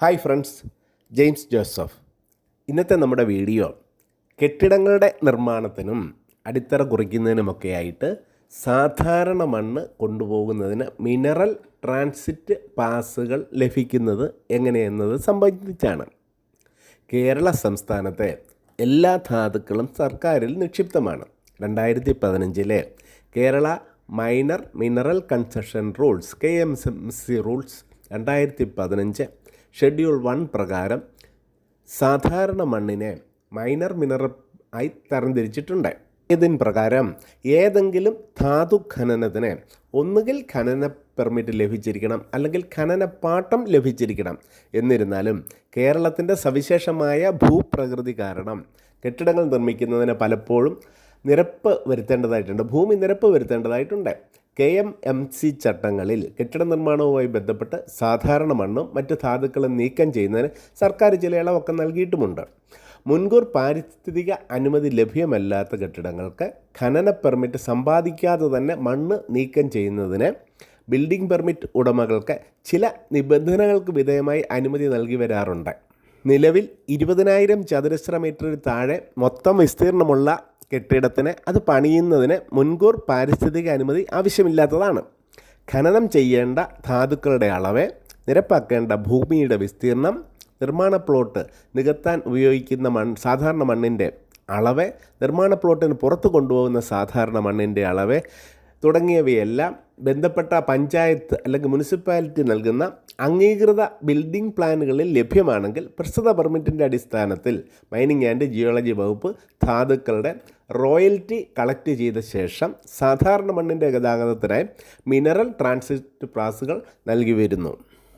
Hi friends James Joseph ഇന്നത്തെ നമ്മുടെ video കെട്ടിടങ്ങളുടെ നിർമ്മാണത്തിനും അടിത്തറ കുറിക്കുന്നതിനുമൊക്കെയായിട്ട് സാധാരണ മണ്ണ് കൊണ്ടുപോകുന്നതിന് മിനറൽ ട്രാൻസിറ്റ് പാസുകൾ ലഭിക്കുന്നത് എങ്ങനെയെന്നത് സംബന്ധിച്ചാണ്. കേരള സംസ്ഥാനത്തെ എല്ലാ ധാതുക്കളും സർക്കാരിൽ നിക്ഷിപ്തമാണ്. രണ്ടായിരത്തി പതിനഞ്ചിലെ Kerala minor mineral concession rules K M C rules രണ്ടായിരത്തി പതിനഞ്ച് ഷെഡ്യൂൾ വൺ പ്രകാരം സാധാരണ മണ്ണിനെ മൈനർ മിനറൽ ആയി തരംതിരിച്ചിട്ടുണ്ട്. ഇതിന് പ്രകാരം ഏതെങ്കിലും ധാതു ഖനനത്തിന് ഒന്നുകിൽ ഖനന പെർമിറ്റ് ലഭിച്ചിരിക്കണം അല്ലെങ്കിൽ ഖനന പാട്ടം ലഭിച്ചിരിക്കണം. എന്നിരുന്നാലും കേരളത്തിന്റെ സവിശേഷമായ ഭൂപ്രകൃതി കാരണം കെട്ടിടങ്ങൾ നിർമ്മിക്കുന്നതിന് പലപ്പോഴും നിരപ്പ് വരുത്തേണ്ടതായിട്ടുണ്ട് ഭൂമി നിരപ്പ് വരുത്തേണ്ടതായിട്ടുണ്ട്. കെ എം എം സി ചട്ടങ്ങളിൽ കെട്ടിട നിർമ്മാണവുമായി ബന്ധപ്പെട്ട് സാധാരണ മണ്ണും മറ്റ് ധാതുക്കളും നീക്കം ചെയ്യുന്നതിന് സർക്കാർ ചില ഇളവൊക്കെ നൽകിയിട്ടുമുണ്ട്. മുൻകൂർ പാരിസ്ഥിതിക അനുമതി ലഭ്യമല്ലാത്ത കെട്ടിടങ്ങൾക്ക് ഖനന പെർമിറ്റ് സമ്പാദിക്കാതെ തന്നെ മണ്ണ് നീക്കം ചെയ്യുന്നതിന് ബിൽഡിംഗ് പെർമിറ്റ് ഉടമകൾക്ക് ചില നിബന്ധനകൾക്ക് വിധേയമായി അനുമതി നൽകി വരാറുണ്ട്. നിലവിൽ ഇരുപതിനായിരം ചതുരശ്ര മീറ്ററിൽ താഴെ മൊത്തം വിസ്തീർണമുള്ള കെട്ടിടത്തിന് അത് പണിയുന്നതിന് മുൻകൂർ പാരിസ്ഥിതിക അനുമതി ആവശ്യമില്ലാത്തതാണ്. ഖനനം ചെയ്യേണ്ട ധാതുക്കളുടെ അളവ് നിരപ്പാക്കേണ്ട ഭൂമിയുടെ വിസ്തീർണം നിർമ്മാണ പ്ലോട്ട് നികത്താൻ ഉപയോഗിക്കുന്ന മൺ സാധാരണ മണ്ണിന്റെ അളവ് നിർമ്മാണ പ്ലോട്ടിന് പുറത്തു കൊണ്ടുപോകുന്ന സാധാരണ മണ്ണിന്റെ അളവ് തുടങ്ങിയവയെല്ലാം ബന്ധപ്പെട്ട പഞ്ചായത്ത് അല്ലെങ്കിൽ മുനിസിപ്പാലിറ്റി നൽകുന്ന അംഗീകൃത ബിൽഡിംഗ് പ്ലാനുകളിൽ ലഭ്യമാണെങ്കിൽ പ്രസ്തുത പെർമിറ്റിന്റെ അടിസ്ഥാനത്തിൽ മൈനിങ് ആൻഡ് ജിയോളജി വകുപ്പ് ധാതുക്കളുടെ റോയൽറ്റി കളക്ട് ചെയ്ത ശേഷം സാധാരണ മണ്ണിന്റെ ഗതാഗതത്തിനായി മിനറൽ ട്രാൻസിറ്റ് പാസുകൾ നൽകി വരുന്നു.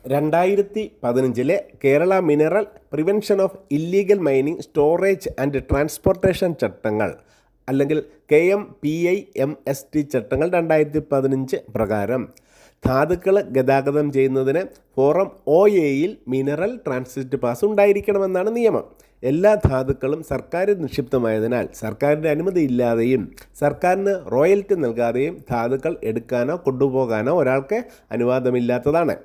രണ്ടായിരത്തി പതിനഞ്ചിലെ Kerala mineral prevention of illegal mining storage and transportation ചട്ടങ്ങൾ അല്ലെങ്കിൽ K M P I M S T ചട്ടങ്ങൾ രണ്ടായിരത്തി പതിനഞ്ച് പ്രകാരം. ധാതുക്കൾ ഗതാഗതം ചെയ്യുന്നതിന് ഫോറം ഒ എയിൽ മിനറൽ ട്രാൻസിറ്റ് പാസ് ഉണ്ടായിരിക്കണമെന്നാണ് നിയമം. എല്ലാ ധാതുക്കളും സർക്കാർ നിക്ഷിപ്തമായതിനാൽ സർക്കാരിന്റെ അനുമതിയില്ലാതെയും സർക്കാരിന് റോയൽറ്റി നൽകാതെയും ധാതുക്കൾ എടുക്കാനോ കൊണ്ടുപോകാനോ ഒരാൾക്ക് അനുവാദമില്ലാത്തതാണ്.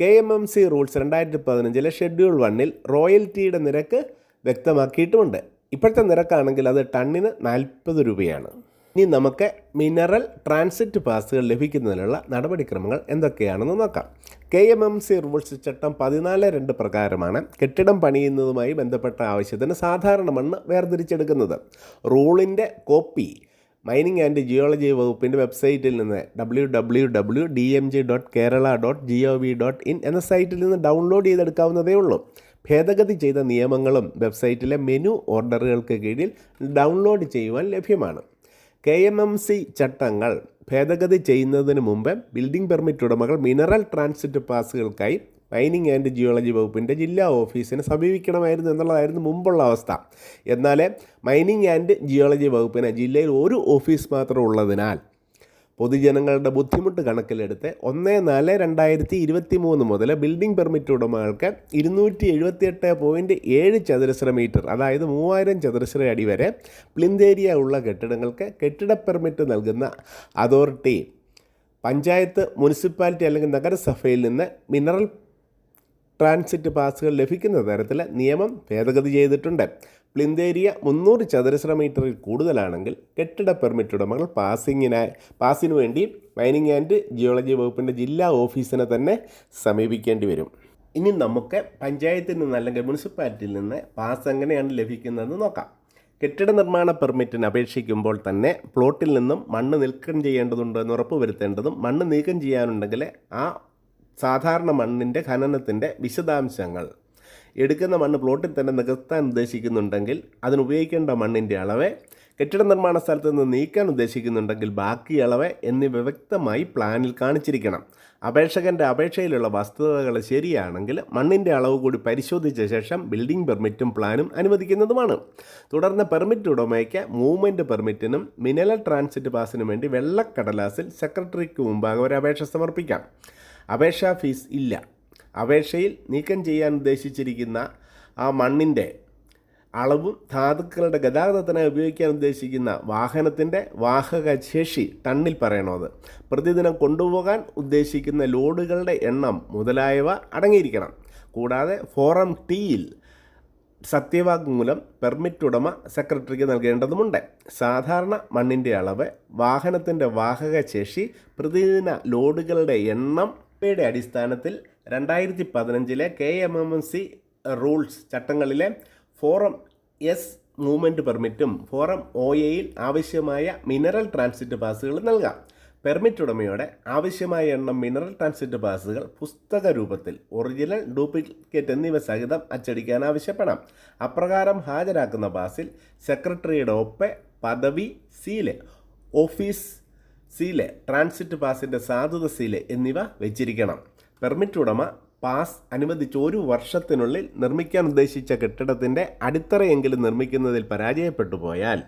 K M M C rules രണ്ടായിരത്തി പതിനഞ്ചിലെ ഷെഡ്യൂൾ വണ്ണിൽ റോയൽറ്റിയുടെ നിരക്ക് വ്യക്തമാക്കിയിട്ടുമുണ്ട്. ഇപ്പോഴത്തെ നിരക്കാണെങ്കിൽ അത് ടണ്ണിന് നാൽപ്പത് രൂപയാണ്. ഇനി നമുക്ക് മിനറൽ ട്രാൻസിറ്റ് പാസുകൾ ലഭിക്കുന്നതിനുള്ള നടപടിക്രമങ്ങൾ എന്തൊക്കെയാണെന്ന് നോക്കാം. K M M C rules ചട്ടം പതിനാല് രണ്ട് പ്രകാരമാണ് കെട്ടിടം പണിയുന്നതുമായി ബന്ധപ്പെട്ട ആവശ്യത്തിന് സാധാരണ മണ്ണ് വേർതിരിച്ചെടുക്കുന്നത്. റൂളിന്റെ കോപ്പി മൈനിങ് ആൻഡ് ജിയോളജി വകുപ്പിന്റെ വെബ്സൈറ്റിൽ നിന്ന് W W W D M G dot Kerala dot G O V dot in എന്ന സൈറ്റിൽ നിന്ന് ഡൗൺലോഡ് ചെയ്തെടുക്കാവുന്നതേ ഉള്ളൂ. ഭേദഗതി ചെയ്ത നിയമങ്ങളും വെബ്സൈറ്റിലെ മെനു ഓർഡറുകൾക്ക് കീഴിൽ ഡൗൺലോഡ് ചെയ്യുവാൻ ലഭ്യമാണ്. കെ എം എം സി ചട്ടങ്ങൾ ഭേദഗതി ചെയ്യുന്നതിന് മുമ്പ് ബിൽഡിംഗ് പെർമിറ്റ് ഉടമകൾ മിനറൽ ട്രാൻസിറ്റ് പാസുകൾക്കായി മൈനിങ് ആൻഡ് ജിയോളജി വകുപ്പിന്റെ ജില്ലാ ഓഫീസിനെ സമീപിക്കണമായിരുന്നു എന്നുള്ളതായിരുന്നു മുമ്പുള്ള അവസ്ഥ. എന്നാൽ മൈനിങ് ആൻഡ് ജിയോളജി വകുപ്പിന് ജില്ലയിൽ ഒരു ഓഫീസ് മാത്രം ഉള്ളതിനാൽ പൊതുജനങ്ങളുടെ ബുദ്ധിമുട്ട് കണക്കിലെടുത്ത് ഒന്ന് നാല് രണ്ടായിരത്തി ഇരുപത്തി മൂന്ന് മുതൽ ബിൽഡിംഗ് പെർമിറ്റ് ഉടമകൾക്ക് ഇരുന്നൂറ്റി എഴുപത്തിയെട്ട് പോയിന്റ് ഏഴ് ചതുരശ്ര മീറ്റർ അതായത് മൂവായിരം ചതുരശ്ര അടി വരെ പ്ലിന്തേരിയ ഉള്ള കെട്ടിടങ്ങൾക്ക് കെട്ടിട പെർമിറ്റ് നൽകുന്ന അതോറിറ്റി പഞ്ചായത്ത് മുനിസിപ്പാലിറ്റി അല്ലെങ്കിൽ നഗരസഭയിൽ നിന്ന് മിനറൽ ട്രാൻസിറ്റ് പാസുകൾ ലഭിക്കുന്ന തരത്തിൽ നിയമം ഭേദഗതി ചെയ്തിട്ടുണ്ട്. പ്ലിന്ത് ഏരിയ മുന്നൂറ് ചതുരശ്ര മീറ്ററിൽ കൂടുതലാണെങ്കിൽ കെട്ടിട പെർമിറ്റ് ഉടമകൾ പാസിങ്ങിനായി പാസിന് വേണ്ടി മൈനിങ് ആൻഡ് ജിയോളജി വകുപ്പിന്റെ ജില്ലാ ഓഫീസിനെ തന്നെ സമീപിക്കേണ്ടി വരും. ഇനി നമുക്ക് പഞ്ചായത്തിൽ നിന്ന് അല്ലെങ്കിൽ മുനിസിപ്പാലിറ്റിയിൽ നിന്ന് പാസ് എങ്ങനെയാണ് ലഭിക്കുന്നതെന്ന് നോക്കാം. കെട്ടിട നിർമ്മാണ പെർമിറ്റിന് അപേക്ഷിക്കുമ്പോൾ തന്നെ പ്ലോട്ടിൽ നിന്നും മണ്ണ് നീക്കം ചെയ്യേണ്ടതുണ്ടോ എന്ന് ഉറപ്പുവരുത്തേണ്ടതും മണ്ണ് നീക്കം ചെയ്യാനുണ്ടെങ്കിൽ ആ സാധാരണ മണ്ണിന്റെ ഖനനത്തിന്റെ വിശദാംശങ്ങൾ എടുക്കുന്ന മണ്ണ് പ്ലോട്ടിൽ തന്നെ നികത്താൻ ഉദ്ദേശിക്കുന്നുണ്ടെങ്കിൽ അതിനുപയോഗിക്കേണ്ട മണ്ണിന്റെ അളവ് കെട്ടിട നിർമ്മാണ സ്ഥലത്ത് നിന്ന് നീക്കാൻ ഉദ്ദേശിക്കുന്നുണ്ടെങ്കിൽ ബാക്കി അളവ് എന്നിവ വ്യക്തമായി പ്ലാനിൽ കാണിച്ചിരിക്കണം. അപേക്ഷകന്റെ അപേക്ഷയിലുള്ള വസ്തുതകൾ ശരിയാണെങ്കിൽ മണ്ണിന്റെ അളവ് കൂടി പരിശോധിച്ച ശേഷം ബിൽഡിംഗ് പെർമിറ്റും പ്ലാനും അനുവദിക്കുന്നതുമാണ്. തുടർന്ന് പെർമിറ്റ് ഉടമയ്ക്ക് മൂവ്മെന്റ് പെർമിറ്റിനും മിനറൽ ട്രാൻസിറ്റ് പാസിനും വേണ്ടി വെള്ളക്കടലാസിൽ സെക്രട്ടറിക്ക് മുമ്പാകെ ഒരു അപേക്ഷ സമർപ്പിക്കാം. അപേക്ഷാ ഫീസ് ഇല്ല. അപേക്ഷയിൽ നീക്കം ചെയ്യാൻ ഉദ്ദേശിച്ചിരിക്കുന്ന ആ മണ്ണിന്റെ അളവും ധാതുക്കളുടെ ഗതാഗതത്തിനായി ഉപയോഗിക്കാൻ ഉദ്ദേശിക്കുന്ന വാഹനത്തിന്റെ വാഹക ശേഷി ടണ്ണിൽ അത്? പ്രതിദിനം കൊണ്ടുപോകാൻ ഉദ്ദേശിക്കുന്ന ലോഡുകളുടെ എണ്ണം മുതലായവ അടങ്ങിയിരിക്കണം. കൂടാതെ ഫോറം ടിയിൽ സത്യവാങ്മൂലം പെർമിറ്റ് ഉടമ സെക്രട്ടറിക്ക് നൽകേണ്ടതുമുണ്ട്. സാധാരണ മണ്ണിന്റെ അളവ് വാഹനത്തിന്റെ വാഹക ശേഷി പ്രതിദിന ലോഡുകളുടെ എണ്ണം ഇവയുടെ അടിസ്ഥാനത്തിൽ രണ്ടായിരത്തി പതിനഞ്ചിലെ K M M M C rules ചട്ടങ്ങളിലെ form S movement പെർമിറ്റും ഫോറം ഒ എയിൽ ആവശ്യമായ മിനറൽ ട്രാൻസിറ്റ് പാസുകൾ നൽകാം. പെർമിറ്റ് ഉടമയോടെ ആവശ്യമായ എണ്ണം മിനറൽ ട്രാൻസിറ്റ് പാസുകൾ പുസ്തക രൂപത്തിൽ ഒറിജിനൽ ഡ്യൂപ്ലിക്കേറ്റ് എന്നിവ സഹിതം അച്ചടിക്കാൻ ആവശ്യപ്പെടാം. അപ്രകാരം ഹാജരാക്കുന്ന പാസിൽ സെക്രട്ടറിയുടെ ഒപ്പ് പദവി സീൽ ഓഫീസ് സീൽ ട്രാൻസിറ്റ് പാസിന്റെ സാധുത സീൽ എന്നിവ വെച്ചിരിക്കണം. പെർമിറ്റ് ഉടമ പാസ് അനുവദിച്ച ഒരു വർഷത്തിനുള്ളിൽ നിർമ്മിക്കാൻ ഉദ്ദേശിച്ച കെട്ടിടത്തിന്റെ അടിത്തറയെങ്കിലും നിർമ്മിക്കുന്നതിൽ പരാജയപ്പെട്ടു പോയാൽ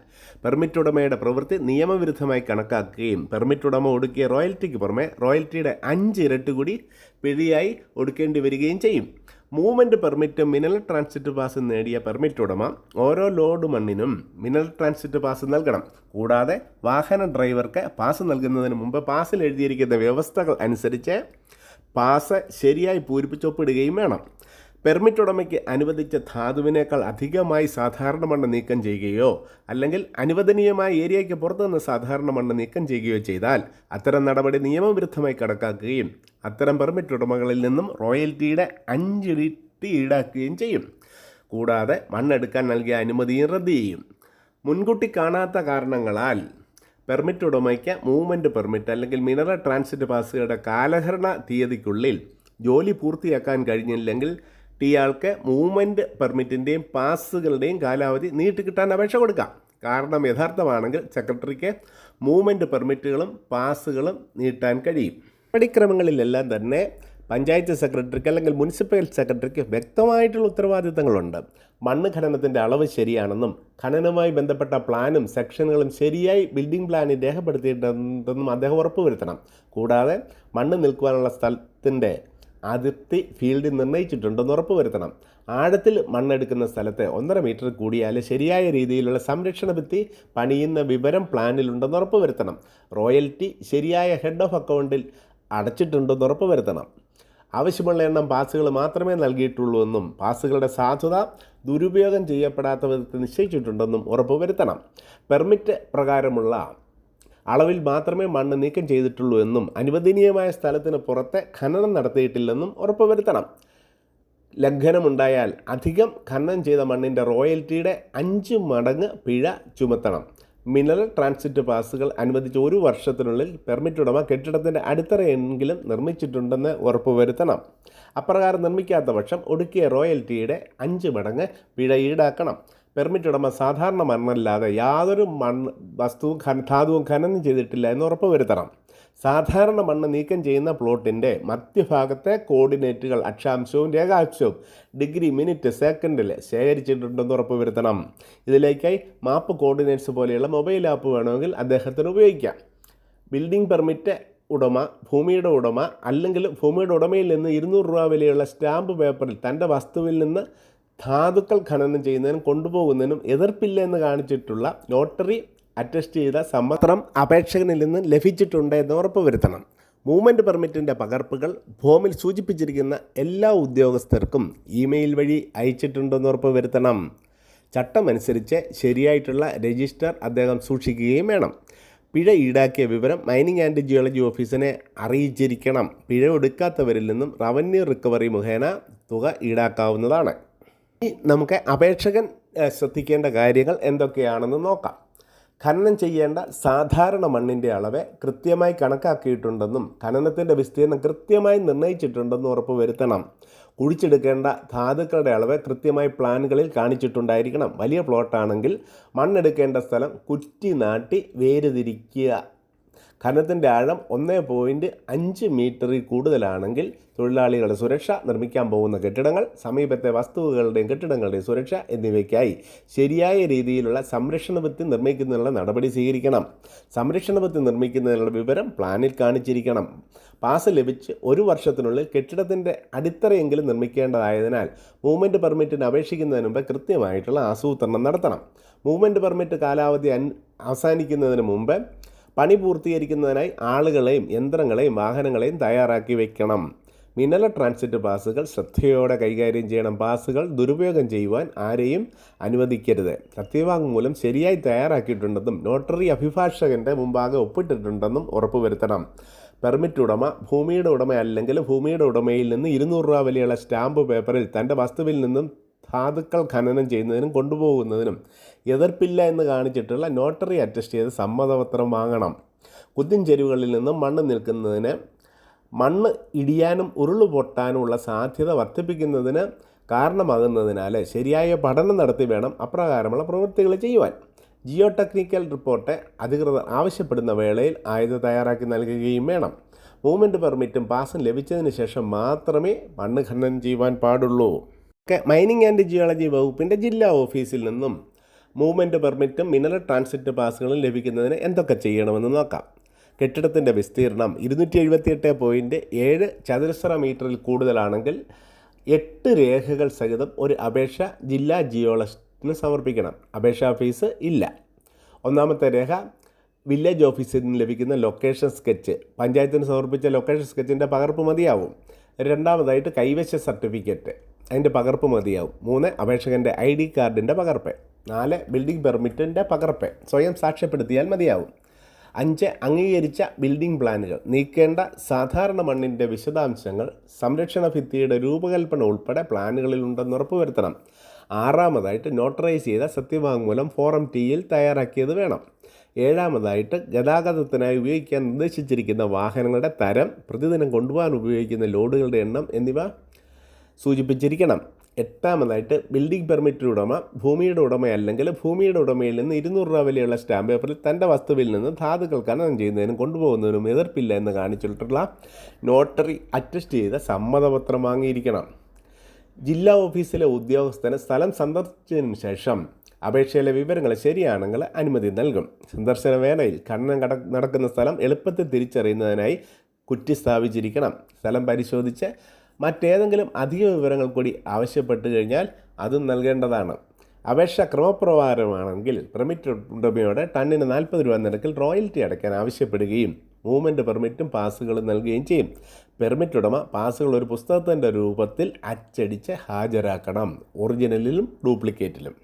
പെർമിറ്റ് ഉടമയുടെ പ്രവൃത്തി നിയമവിരുദ്ധമായി കണക്കാക്കുകയും പെർമിറ്റ് ഉടമ ഒടുക്കിയ റോയൽറ്റിക്ക് പുറമെ റോയൽറ്റിയുടെ അഞ്ച് ഇരട്ടി കൂടി പിഴയായി ഒടുക്കേണ്ടി വരികയും ചെയ്യും. Movement permit mineral transit pass നേടിയ പെർമിറ്റ് ഉടമ ഓരോ ലോഡ് മണ്ണിനും മിനറൽ ട്രാൻസിറ്റ് പാസ് നൽകണം. കൂടാതെ വാഹന ഡ്രൈവർക്ക് പാസ് നൽകുന്നതിന് മുമ്പ് പാസിൽ എഴുതിയിരിക്കുന്ന വ്യവസ്ഥകൾ അനുസരിച്ച് പാസ് ശരിയായി പൂരിപ്പിച്ചൊപ്പിടുകയും വേണം. പെർമിറ്റ് ഉടമയ്ക്ക് അനുവദിച്ച ധാതുവിനേക്കാൾ അധികമായി സാധാരണ മണ്ണ് നീക്കം ചെയ്യുകയോ അല്ലെങ്കിൽ അനുവദനീയമായ ഏരിയയ്ക്ക് പുറത്തുനിന്ന് സാധാരണ മണ്ണ് നീക്കം ചെയ്യുകയോ ചെയ്താൽ അത്തരം നടപടി നിയമവിരുദ്ധമായി കണക്കാക്കുകയും അത്തരം പെർമിറ്റ് ഉടമകളിൽ നിന്നും റോയൽറ്റിയുടെ അഞ്ചിരട്ടി ഈടാക്കുകയും ചെയ്യും. കൂടാതെ മണ്ണെടുക്കാൻ നൽകിയ അനുമതിയും റദ്ദ് ചെയ്യും. മുൻകൂട്ടി കാണാത്ത കാരണങ്ങളാൽ പെർമിറ്റ് ഉടമയ്ക്ക് മൂവ്മെന്റ് പെർമിറ്റ് അല്ലെങ്കിൽ മിനറൽ ട്രാൻസിറ്റ് പാസുകളുടെ കാലഹരണ തീയതിക്കുള്ളിൽ ജോലി പൂർത്തിയാക്കാൻ കഴിഞ്ഞില്ലെങ്കിൽ ടിയാൾക്ക് മൂവ്മെന്റ് പെർമിറ്റിന്റെയും പാസ്സുകളുടെയും കാലാവധി നീട്ടിക്കിട്ടാൻ അപേക്ഷ കൊടുക്കാം. കാരണം യഥാർത്ഥമാണെങ്കിൽ സെക്രട്ടറിക്ക് മൂവ്മെന്റ് പെർമിറ്റുകളും പാസ്സുകളും നീട്ടാൻ കഴിയും. നടപടിക്രമങ്ങളിലെല്ലാം തന്നെ പഞ്ചായത്ത് സെക്രട്ടറിക്ക് അല്ലെങ്കിൽ മുനിസിപ്പൽ സെക്രട്ടറിക്ക് വ്യക്തമായിട്ടുള്ള ഉത്തരവാദിത്തങ്ങളുണ്ട്. മണ്ണ് ഖനനത്തിന്റെ അളവ് ശരിയാണെന്നും ഖനനവുമായി ബന്ധപ്പെട്ട പ്ലാനും സെക്ഷനുകളും ശരിയായി ബിൽഡിംഗ് പ്ലാനിൽ രേഖപ്പെടുത്തിയിട്ടുണ്ടെന്നും അദ്ദേഹം ഉറപ്പുവരുത്തണം. കൂടാതെ മണ്ണ് നിൽക്കുവാനുള്ള സ്ഥലത്തിന്റെ അതിർത്തി ഫീൽഡ് നിർണയിച്ചിട്ടുണ്ടെന്ന് ഉറപ്പുവരുത്തണം ആഴത്തിൽ മണ്ണെടുക്കുന്ന സ്ഥലത്ത് ഒന്നര മീറ്റർ കൂടിയാൽ ശരിയായ രീതിയിലുള്ള സംരക്ഷണ ഭിത്തി പണിയുന്ന വിവരം പ്ലാനിലുണ്ടെന്ന് ഉറപ്പുവരുത്തണം റോയൽറ്റി ശരിയായ ഹെഡ് ഓഫ് അക്കൗണ്ടിൽ അടച്ചിട്ടുണ്ടെന്ന് ഉറപ്പുവരുത്തണം ആവശ്യമുള്ള എണ്ണം പാസുകൾ മാത്രമേ നൽകിയിട്ടുള്ളൂ എന്നും പാസുകളുടെ സാധുത ദുരുപയോഗം ചെയ്യപ്പെടാത്ത വിധത്തിൽ നിശ്ചയിച്ചിട്ടുണ്ടെന്നും ഉറപ്പുവരുത്തണം പെർമിറ്റ് പ്രകാരമുള്ള അളവിൽ മാത്രമേ മണ്ണ് നീക്കം ചെയ്തിട്ടുള്ളൂ എന്നും അനുവദനീയമായ സ്ഥലത്തിന് പുറത്തെ ഖനനം നടത്തിയിട്ടില്ലെന്നും ഉറപ്പുവരുത്തണം. ലംഘനമുണ്ടായാൽ അധികം ഖനനം ചെയ്ത മണ്ണിന്റെ റോയൽറ്റിയുടെ അഞ്ച് മടങ്ങ് പിഴ ചുമത്തണം. മിനറൽ ട്രാൻസിറ്റ് പാസുകൾ അനുവദിച്ച ഒരു വർഷത്തിനുള്ളിൽ പെർമിറ്റ് ഉടമ കെട്ടിടത്തിന്റെ അടിത്തറയെങ്കിലും നിർമ്മിച്ചിട്ടുണ്ടെന്ന് ഉറപ്പുവരുത്തണം. അപ്രകാരം നിർമ്മിക്കാത്ത പക്ഷം ഒടുക്കിയ റോയൽറ്റിയുടെ അഞ്ച് മടങ്ങ് പിഴ ഈടാക്കണം. പെർമിറ്റ് ഉടമ സാധാരണ മണ്ണല്ലാതെ യാതൊരു മണ്ണ് വസ്തുവും ഖന ധാതുവും ഖനനം ചെയ്തിട്ടില്ല എന്ന് ഉറപ്പ് വരുത്തണം. സാധാരണ മണ്ണ് നീക്കം ചെയ്യുന്ന പ്ലോട്ടിന്റെ മധ്യഭാഗത്തെ കോർഡിനേറ്റുകൾ അക്ഷാംശവും രേഖാംശവും ഡിഗ്രി മിനിറ്റ് സെക്കൻഡിൽ ശേഖരിച്ചിട്ടുണ്ടെന്ന് ഉറപ്പുവരുത്തണം ഇതിലേക്കായി മാപ്പ് കോർഡിനേറ്റ്സ് പോലെയുള്ള മൊബൈൽ ആപ്പ് വേണമെങ്കിൽ അദ്ദേഹത്തിന് ഉപയോഗിക്കാം. ബിൽഡിംഗ് പെർമിറ്റ് ഉടമ ഭൂമിയുടെ ഉടമ അല്ലെങ്കിൽ ഭൂമിയുടെ ഉടമയിൽ നിന്ന് ഇരുന്നൂറ് രൂപ വിലയുള്ള സ്റ്റാമ്പ് പേപ്പറിൽ തന്റെ വസ്തുവിൽ നിന്ന് ധാതുക്കൾ ഖനനം ചെയ്യുന്നതിനും കൊണ്ടുപോകുന്നതിനും എതിർപ്പില്ല എന്ന് കാണിച്ചിട്ടുള്ള നോട്ടറി അറ്റസ്റ്റ് ചെയ്ത സമ്മത്രം അപേക്ഷകനിൽ നിന്ന് ലഭിച്ചിട്ടുണ്ട് എന്ന് ഉറപ്പുവരുത്തണം. മൂവ്മെന്റ് പെർമിറ്റിന്റെ പകർപ്പുകൾ ഫോമിൽ സൂചിപ്പിച്ചിരിക്കുന്ന എല്ലാ ഉദ്യോഗസ്ഥർക്കും ഇമെയിൽ വഴി അയച്ചിട്ടുണ്ടെന്ന് ഉറപ്പുവരുത്തണം. ചട്ടമനുസരിച്ച് ശരിയായിട്ടുള്ള രജിസ്റ്റർ അദ്ദേഹം സൂക്ഷിക്കുകയും വേണം. പിഴ ഈടാക്കിയ വിവരം മൈനിങ് ആൻഡ് ജിയോളജി ഓഫീസിനെ അറിയിച്ചിരിക്കണം. പിഴ ഒടുക്കാത്തവരിൽ നിന്നും റവന്യൂ റിക്കവറി മുഖേന തുക ഈടാക്കാവുന്നതാണ്. നമുക്ക് അപേക്ഷകൻ ശ്രദ്ധിക്കേണ്ട കാര്യങ്ങൾ എന്തൊക്കെയാണെന്ന് നോക്കാം. ഖനനം ചെയ്യേണ്ട സാധാരണ മണ്ണിന്റെ അളവ് കൃത്യമായി കണക്കാക്കിയിട്ടുണ്ടെന്നും ഖനനത്തിന്റെ വിസ്തീർണം കൃത്യമായി നിർണയിച്ചിട്ടുണ്ടെന്നും ഉറപ്പുവരുത്തണം. കുഴിച്ചെടുക്കേണ്ട ധാതുക്കളുടെ അളവ് കൃത്യമായി പ്ലാനുകളിൽ കാണിച്ചിട്ടുണ്ടായിരിക്കണം. വലിയ പ്ലോട്ടാണെങ്കിൽ മണ്ണെടുക്കേണ്ട സ്ഥലം കുറ്റി നാട്ടി വേരുതിരിക്കുക ഖനനത്തിന്റെ ആഴം ഒന്ന് പോയിന്റ് അഞ്ച് മീറ്ററിൽ കൂടുതലാണെങ്കിൽ തൊഴിലാളികളുടെ സുരക്ഷ നിർമ്മിക്കാൻ പോകുന്ന കെട്ടിടങ്ങൾ സമീപത്തെ വസ്തുവകളുടെയും കെട്ടിടങ്ങളുടെയും സുരക്ഷ എന്നിവയ്ക്കായി ശരിയായ രീതിയിലുള്ള സംരക്ഷണ ഭിത്തി നിർമ്മിക്കുന്നതിനുള്ള നടപടി സ്വീകരിക്കണം. സംരക്ഷണ ഭിത്തി നിർമ്മിക്കുന്നതിനുള്ള വിവരം പ്ലാനിൽ കാണിച്ചിരിക്കണം. പാസ് ലഭിച്ച് ഒരു വർഷത്തിനുള്ളിൽ കെട്ടിടത്തിന്റെ അടിത്തറയെങ്കിലും നിർമ്മിക്കേണ്ടതായതിനാൽ മൂവ്മെന്റ് പെർമിറ്റിന് അപേക്ഷിക്കുന്നതിന് മുമ്പ് കൃത്യമായിട്ടുള്ള ആസൂത്രണം നടത്തണം. മൂവ്മെന്റ് പെർമിറ്റ് കാലാവധി അവസാനിക്കുന്നതിന് മുമ്പ് പണി പൂർത്തീകരിക്കുന്നതിനായി ആളുകളെയും യന്ത്രങ്ങളെയും വാഹനങ്ങളെയും തയ്യാറാക്കി വയ്ക്കണം മിന്നല ട്രാൻസിറ്റ് പാസുകൾ ശ്രദ്ധയോടെ കൈകാര്യം ചെയ്യണം. പാസുകൾ ദുരുപയോഗം ചെയ്യുവാൻ ആരെയും അനുവദിക്കരുത്. സത്യവാങ്മൂലം ശരിയായി തയ്യാറാക്കിയിട്ടുണ്ടെന്നും നോട്ടറി അഭിഭാഷകന്റെ മുമ്പാകെ ഒപ്പിട്ടിട്ടുണ്ടെന്നും ഉറപ്പുവരുത്തണം. പെർമിറ്റ് ഉടമ ഭൂമിയുടെ ഉടമ അല്ലെങ്കിൽ ഭൂമിയുടെ ഉടമയിൽ നിന്ന് ഇരുന്നൂറ് രൂപ വിലയുള്ള സ്റ്റാമ്പ് പേപ്പറിൽ തന്റെ വസ്തുവിൽ നിന്നും ധാതുക്കൾ ഖനനം ചെയ്യുന്നതിനും കൊണ്ടുപോകുന്നതിനും എതിർപ്പില്ല എന്ന് കാണിച്ചിട്ടുള്ള നോട്ടറി അറ്റസ്റ്റ് ചെയ്ത സമ്മതപത്രം വാങ്ങണം. കുത്തിൻ ചെരുവുകളിൽ നിന്നും മണ്ണ് നിൽക്കുന്നതിന് മണ്ണ് ഇടിയാനും ഉരുൾ പൊട്ടാനുമുള്ള സാധ്യത വർദ്ധിപ്പിക്കുന്നതിന് കാരണമാകുന്നതിനാൽ ശരിയായ പഠനം നടത്തി വേണം അപ്രകാരമുള്ള പ്രവൃത്തികൾ ചെയ്യുവാൻ. ജിയോ ടെക്നിക്കൽ റിപ്പോർട്ട് അധികൃതർ ആവശ്യപ്പെടുന്ന വേളയിൽ ആയുധ തയ്യാറാക്കി നൽകുകയും വേണം. മൂവ്മെന്റ് പെർമിറ്റും പാസും ലഭിച്ചതിന് ശേഷം മാത്രമേ മണ്ണ് ഖനനം ചെയ്യുവാൻ പാടുള്ളൂ. മൈനിങ് ആൻഡ് ജിയോളജി വകുപ്പിന്റെ ജില്ലാ ഓഫീസിൽ നിന്നും മൂവ്മെന്റ് പെർമിറ്റും മിനറൽ ട്രാൻസിറ്റ് പാസുകളും ലഭിക്കുന്നതിന് എന്തൊക്കെ ചെയ്യണമെന്ന് നോക്കാം. കെട്ടിടത്തിന്റെ വിസ്തീർണം ഇരുന്നൂറ്റി എഴുപത്തിയെട്ട് പോയിന്റ് ഏഴ് ചതുരശ്ര മീറ്ററിൽ കൂടുതലാണെങ്കിൽ എട്ട് രേഖകൾ സഹിതം ഒരു അപേക്ഷ ജില്ലാ ജിയോളജിസ്റ്റിന് സമർപ്പിക്കണം. അപേക്ഷാ ഫീസ് ഇല്ല. ഒന്നാമത്തെ രേഖ വില്ലേജ് ഓഫീസിൽ നിന്ന് ലഭിക്കുന്ന ലൊക്കേഷൻ സ്കെച്ച് പഞ്ചായത്തിന് സമർപ്പിച്ച ലൊക്കേഷൻ സ്കെച്ചിന്റെ പകർപ്പ് മതിയാവും. രണ്ടാമതായിട്ട് കൈവശ സർട്ടിഫിക്കറ്റ് അതിന്റെ പകർപ്പ് മതിയാവും. മൂന്ന് അപേക്ഷകന്റെ ഐ ഡി കാർഡിന്റെ പകർപ്പ്. നാല് ബിൽഡിംഗ് പെർമിറ്റിന്റെ പകർപ്പ് സ്വയം സാക്ഷ്യപ്പെടുത്തിയാൽ മതിയാവും. അഞ്ച് അംഗീകരിച്ച ബിൽഡിംഗ് പ്ലാനുകൾ നീക്കേണ്ട സാധാരണ മണ്ണിന്റെ വിശദാംശങ്ങൾ സംരക്ഷണ ഭിത്തിയുടെ രൂപകൽപ്പന ഉൾപ്പെടെ പ്ലാനുകളിൽ ഉണ്ടെന്ന് ഉറപ്പുവരുത്തണം. ആറാമതായിട്ട് നോട്ടറൈസ് ചെയ്ത സത്യവാങ്മൂലം ഫോറം ടിയിൽ തയ്യാറാക്കിയത് വേണം. ഏഴാമതായിട്ട് ഗതാഗതത്തിനായി ഉപയോഗിക്കാൻ നിർദ്ദേശിച്ചിരിക്കുന്ന വാഹനങ്ങളുടെ തരം പ്രതിദിനം കൊണ്ടുപോകാൻ ഉപയോഗിക്കുന്ന ലോഡുകളുടെ എണ്ണം എന്നിവ സൂചിപ്പിച്ചിരിക്കണം. എട്ടാമതായിട്ട് ബിൽഡിംഗ് പെർമിറ്റ് ഉടമ ഭൂമിയുടെ ഉടമയല്ലെങ്കിൽ ഭൂമിയുടെ ഉടമയിൽ നിന്ന് ഇരുന്നൂറ് രൂപ വിലയുള്ള സ്റ്റാമ്പ് പേപ്പറിൽ തന്റെ വസ്തുവിൽ നിന്ന് ധാതുക്കൾ കനനം ചെയ്യുന്നതിനും കൊണ്ടുപോകുന്നതിനും എതിർപ്പില്ല എന്ന് കാണിച്ചിട്ടുള്ള നോട്ടറി അറ്റസ്റ്റ് ചെയ്ത സമ്മതപത്രം വാങ്ങിയിരിക്കണം. ജില്ലാ ഓഫീസിലെ ഉദ്യോഗസ്ഥന് സ്ഥലം സന്ദർശിച്ചതിന് ശേഷം അപേക്ഷയിലെ വിവരങ്ങൾ ശരിയാണെങ്കിൽ അനുമതി നൽകും. സന്ദർശന വേളയിൽ ഖനനം നടക്കുന്ന സ്ഥലം എളുപ്പത്തിൽ തിരിച്ചറിയുന്നതിനായി കുറ്റി സ്ഥാപിച്ചിരിക്കണം. സ്ഥലം പരിശോധിച്ച് മറ്റേതെങ്കിലും അധിക വിവരങ്ങൾ കൂടി ആവശ്യപ്പെട്ട് കഴിഞ്ഞാൽ അതും നൽകേണ്ടതാണ്. അപേക്ഷ ക്രമപ്രകാരമാണെങ്കിൽ പെർമിറ്റ് ഉടമയോട് ടണ്ണിന് നാൽപ്പത് രൂപ നിരക്കിൽ റോയൽറ്റി അടയ്ക്കാൻ ആവശ്യപ്പെടുകയും മൂവ്മെന്റ് പെർമിറ്റും പാസുകളും നൽകുകയും ചെയ്യും. പെർമിറ്റ് ഉടമ പാസ്സുകൾ ഒരു പുസ്തകത്തിന്റെ രൂപത്തിൽ അച്ചടിച്ച് ഹാജരാക്കണം. ഒറിജിനലിലും ഡ്യൂപ്ലിക്കേറ്റിലും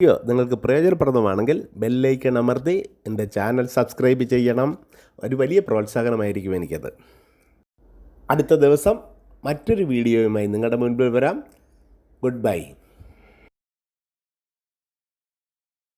വീഡിയോ നിങ്ങൾക്ക് പ്രയോജനപ്രദമാണെങ്കിൽ ബെല്ലൈക്കൺ അമർത്തി എന്റെ ചാനൽ സബ്സ്ക്രൈബ് ചെയ്യണം. ഒരു വലിയ പ്രോത്സാഹനമായിരിക്കും എനിക്കത്. അടുത്ത ദിവസം മറ്റൊരു വീഡിയോയുമായി നിങ്ങളുടെ മുൻപിൽ വരാം. Good bye